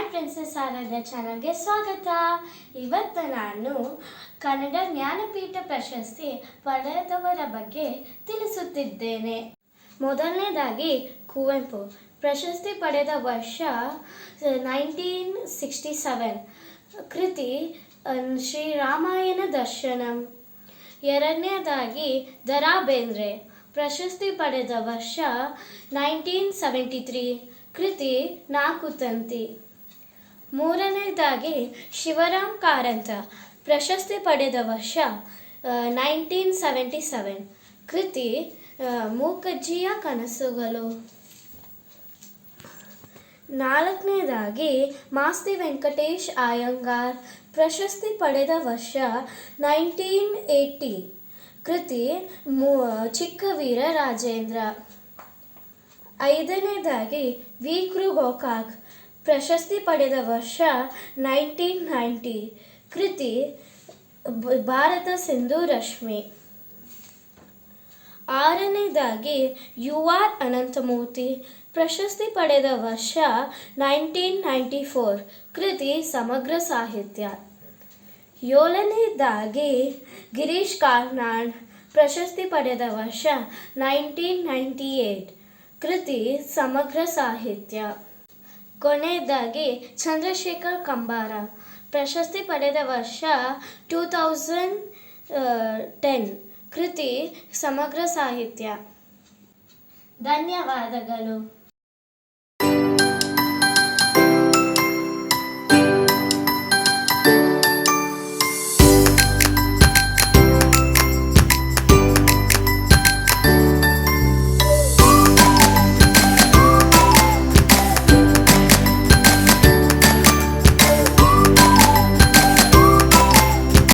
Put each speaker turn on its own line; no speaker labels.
ಸಾರದ ಚಾನಲ್ಗೆ ಸ್ವಾಗತ. ಇವತ್ತು ನಾನು ಕನ್ನಡ ಜ್ಞಾನಪೀಠ ಪ್ರಶಸ್ತಿ ಪಡೆದವರ ಬಗ್ಗೆ ತಿಳಿಸುತ್ತಿದ್ದೇನೆ. ಮೊದಲನೇದಾಗಿ, ಕುವೆಂಪು. ಪ್ರಶಸ್ತಿ ಪಡೆದ ವರ್ಷ ನೈನ್ಟೀನ್ ಸಿಕ್ಸ್ಟಿ ಸೆವೆನ್. ಕೃತಿ ಶ್ರೀರಾಮಾಯಣ ದರ್ಶನಂ. ಎರಡನೇದಾಗಿ ದರಾ ಬೇಂದ್ರೆ ಪ್ರಶಸ್ತಿ ಪಡೆದ ವರ್ಷ, ನೈನ್ಟೀನ್ ಸೆವೆಂಟಿ ತ್ರೀ. ಕೃತಿ, ನಾಕು ತಂತಿ. ಮೂರನೇದಾಗಿ ಶಿವರಾಮ್ ಕಾರಂತ, ಪ್ರಶಸ್ತಿ ಪಡೆದ ವರ್ಷ ನೈನ್ಟೀನ್ ಸೆವೆಂಟಿ ಸೆವೆನ್ ಕೃತಿ ಮೂಕಜ್ಜಿಯ ಕನಸುಗಳು. ನಾಲ್ಕನೇದಾಗಿ ಮಾಸ್ತಿ ವೆಂಕಟೇಶ್ ಅಯ್ಯಂಗಾರ್ ಪ್ರಶಸ್ತಿ ಪಡೆದ ವರ್ಷ ನೈನ್ಟೀನ್ ಏಯ್ಟಿ ಕೃತಿ, ಮೂ ಚಿಕ್ಕವೀರ ರಾಜೇಂದ್ರ. ಐದನೇದಾಗಿ ವಿ. ಗೋಕಾಕ್ ಪ್ರಶಸ್ತಿ ಪಡೆದ ವರ್ಷ ನೈನ್ಟೀನ್ ನೈಂಟಿ ಕೃತಿ ಭಾರತ ಸಿಂಧು ರಶ್ಮಿ. ಆರನೇದಾಗಿ ಯು ಆರ್ ಅನಂತಮೂರ್ತಿ. ಪ್ರಶಸ್ತಿ ಪಡೆದ ವರ್ಷ ನೈನ್ಟೀನ್ ನೈಂಟಿ ಫೋರ್. ಕೃತಿ ಸಮಗ್ರ ಸಾಹಿತ್ಯ. ಏಳನೇದಾಗಿ ಗಿರೀಶ್ ಕಾರ್ನಾಡ್. ಪ್ರಶಸ್ತಿ ಪಡೆದ ವರ್ಷ ನೈನ್ಟೀನ್ ನೈಂಟಿ ಏಯ್ಟ್ ಕೃತಿ ಸಮಗ್ರ ಸಾಹಿತ್ಯ. ಕೊನೆಯದಾಗಿ ಚಂದ್ರಶೇಖರ್ ಕಂಬಾರ. ಪ್ರಶಸ್ತಿ ಪಡೆದ ವರ್ಷ ಟೂ ತೌಸಂಡ್ ಟೆನ್ ಕೃತಿ ಸಮಗ್ರ ಸಾಹಿತ್ಯ. ಧನ್ಯವಾದಗಳು.